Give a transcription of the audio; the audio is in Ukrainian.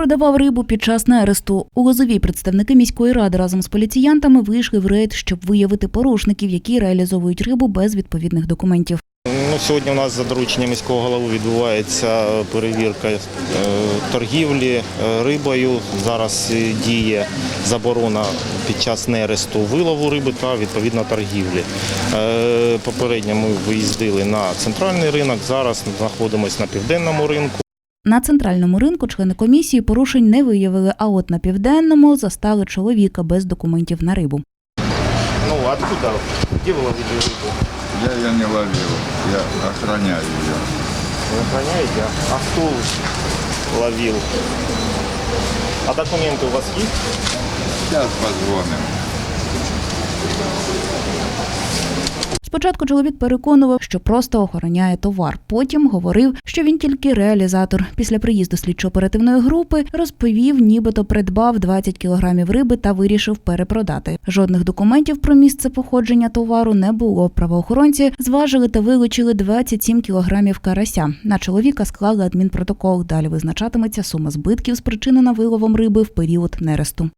Продавав рибу під час нересту. У Лозовій представники міської ради разом з поліціянтами вийшли в рейд, щоб виявити порушників, які реалізовують рибу без відповідних документів. Ну, сьогодні у нас за дорученням міського голови відбувається перевірка е, торгівлі е, рибою. Зараз е, діє заборона під час нересту вилову риби та відповідно торгівлі. Е, Попередньо ми виїздили на центральний ринок, зараз знаходимося на південному ринку. На центральному ринку члени комісії порушень не виявили, а от на південному застали чоловіка без документів на рибу. Ну, откуда? Де ви ловили рибу? Я ее не ловил, я охраняю ее. Ви охороняєте? А хто ловив? А документи у вас є? Сейчас позвоним. Спочатку чоловік переконував, що просто охороняє товар. Потім говорив, що він тільки реалізатор. Після приїзду слідчо-оперативної групи розповів, нібито придбав 20 кілограмів риби та вирішив перепродати. Жодних документів про місце походження товару не було. Правоохоронці зважили та вилучили 27 кілограмів карася. На чоловіка склали адмінпротокол. Далі визначатиметься сума збитків, спричинена виловом риби в період нересту.